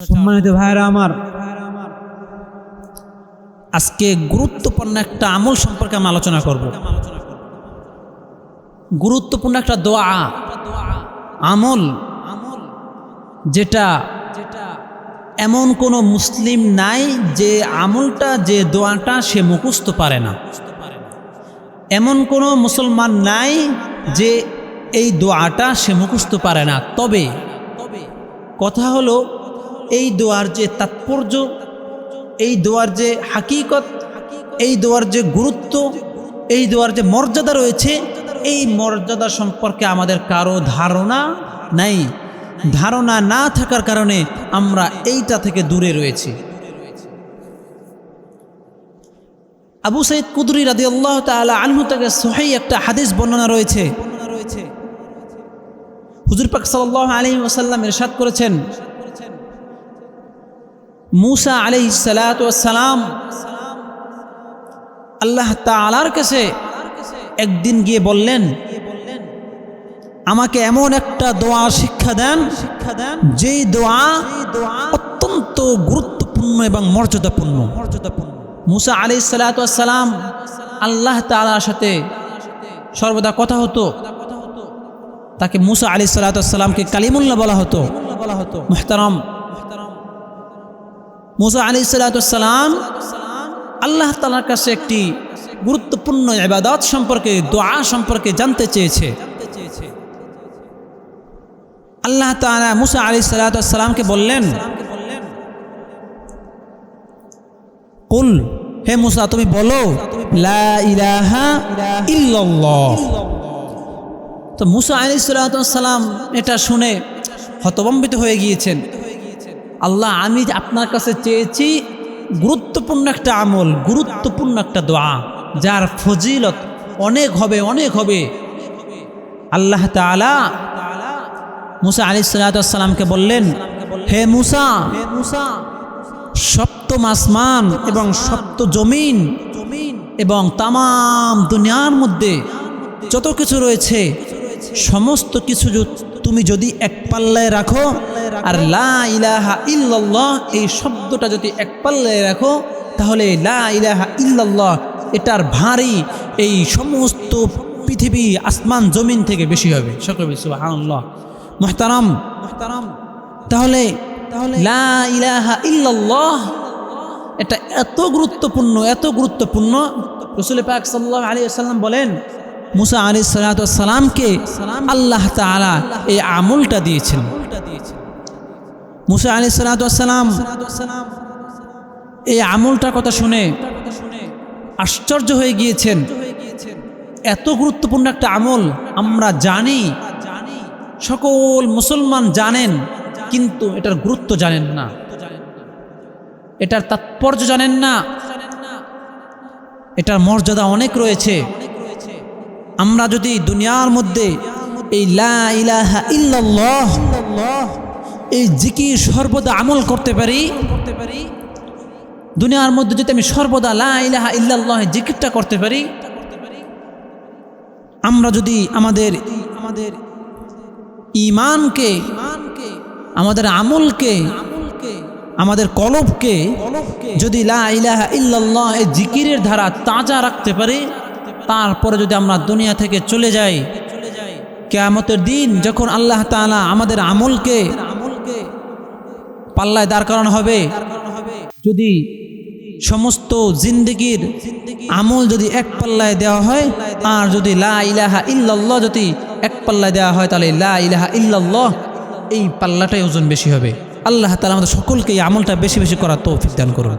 সম্মানিত ভাইরা আমার, আজকে গুরুত্বপূর্ণ একটা আমল সম্পর্কে আমি আলোচনা করব। গুরুত্বপূর্ণ একটা দোয়া আমল আমল, যেটা এমন কোনো মুসলিম নাই যে আমলটা, যে দোয়াটা সে মুখস্থ পারে না। এমন কোনো মুসলমান নাই যে এই দোয়াটা সে মুখস্থ পারে না। তবে কথা হলো এই দোয়ার যে তাৎপর্য, এই দোয়ার যে হাকিকত, এই দোয়ার যে গুরুত্ব, এই দোয়ার যে মর্যাদা রয়েছে, এই মর্যাদা সম্পর্কে আমাদের কারও ধারণা নাই। ধারণা না থাকার কারণে আমরা এইটা থেকে দূরে রয়েছি। আবু সাইদ কুদরি রাদি আল্লাহ আনহু থেকে সহি একটা হাদিস বর্ণনা রয়েছে। হুজুর পাক সাল্লাহ আলী ওসাল্লাম ইরশাদ করেছেন মুসা আলি সালাম আল্লাহ তালার কাছে একদিন গিয়ে বললেন, আমাকে এমন একটা দোয়া শিক্ষা দেন শিক্ষা দেন যেই দোয়া অত্যন্ত গুরুত্বপূর্ণ এবং মর্যাদাপূর্ণ। মর্যাদাপূর্ণ মুসা আলি সালাম আল্লাহ তালার সাথে সর্বদা কথা হতো। তাকে মুসা আলি সালাতামকে কালিমুল্লাহ বলা হতো বলা হতো। মোহতারাম মুসা আলি সালাতাম আল্লাহ তালার কাছে একটি গুরুত্বপূর্ণ ইবাদত সম্পর্কে, দোয়া সম্পর্কে জানতে চেয়েছে। আল্লাহ তালা মুসা আলি সালাতামকে বললেন, কুল, হে মুসা, তুমি বলো তো মুসা আলি সালাম এটা শুনে হতবম্বিত হয়ে গিয়েছেন। আল্লাহ, আমি আপনার কাছে চেয়েছি গুরুত্বপূর্ণ একটা আমল, গুরুত্বপূর্ণ একটা দোয়া, যার ফজিলত অনেক হবে অনেক হবে। আল্লাহ তালা মুসা আলি সালাতামকে বললেন হে মুসা হে মুসা, সপ্তম আসমান এবং সপ্ত জমিন এবং তাম দুনিয়ার মধ্যে যত কিছু রয়েছে, সমস্ত কিছু তুমি যদি এক পাল্লায় রাখো, আর লা ইলাহা ইল্লাল্লাহ, এই শব্দটা যদি এক পাল্লায় রাখো, তাহলে লা ইলাহা ইল্লাল্লাহ, এটার ভারী এই সমস্ত পৃথিবী আসমান জমিন থেকে বেশি হবে। সকল সুবহানাল্লাহ। মুহতারাম। মুহতারাম তাহলে তাহলে লা ইলাহা এটা এত গুরুত্বপূর্ণ এত গুরুত্বপূর্ণ। রসুল পাক সাল্লাহ আলী আসাল্লাম বলেন মুসা আলী সালাতামকে আল্লাহ তালা এই আমলটা দিয়েছেন। মুসা আলী সালাতাম এই আমলটার কথা শুনে আশ্চর্য হয়ে গিয়েছেন। এত গুরুত্বপূর্ণ একটা আমল আমরা জানি, সকল মুসলমান জানেন, কিন্তু এটার গুরুত্ব জানেন না। এটার তাৎপর্য জানেন না। এটার মর্যাদা অনেক রয়েছে। আমরা যদি দুনিয়ার মধ্যে এই ইলাহা ইল্লাল্লাহ, এই জিকির সর্বদা আমল করতে পারি করতে পারি দুনিয়ার মধ্যে যদি আমি সর্বদা লা ইলাহা জিকিরটা করতে পারি, আমরা যদি আমাদের আমাদের ইমানকে আমাদের আমলকে, আমাদের কলবকে যদি লা ইলাহা ইল্লাল্লাহ এই জিকিরের ধারা তাজা রাখতে পারি তারপরে যদি আমরা দুনিয়া থেকে চলে যাই, কেয়ামতের দিন যখন আল্লাহ তালা আমাদের আমলকে পাল্লায় দাঁড় করানো হবে, যদি সমস্ত জিন্দগির আমল যদি এক পাল্লায় দেওয়া হয়, আর যদি লা ইলাহা ইল্লাল্লাহ যদি এক পাল্লায় দেওয়া হয়, তাহলে লা ইলাহা ইল্লাল্লাহ এই পাল্লাটাই ওজন বেশি হবে। আল্লাহ তালা আমাদের সকলকে এই আমলটা বেশি বেশি করার তৌফিক দান করুন।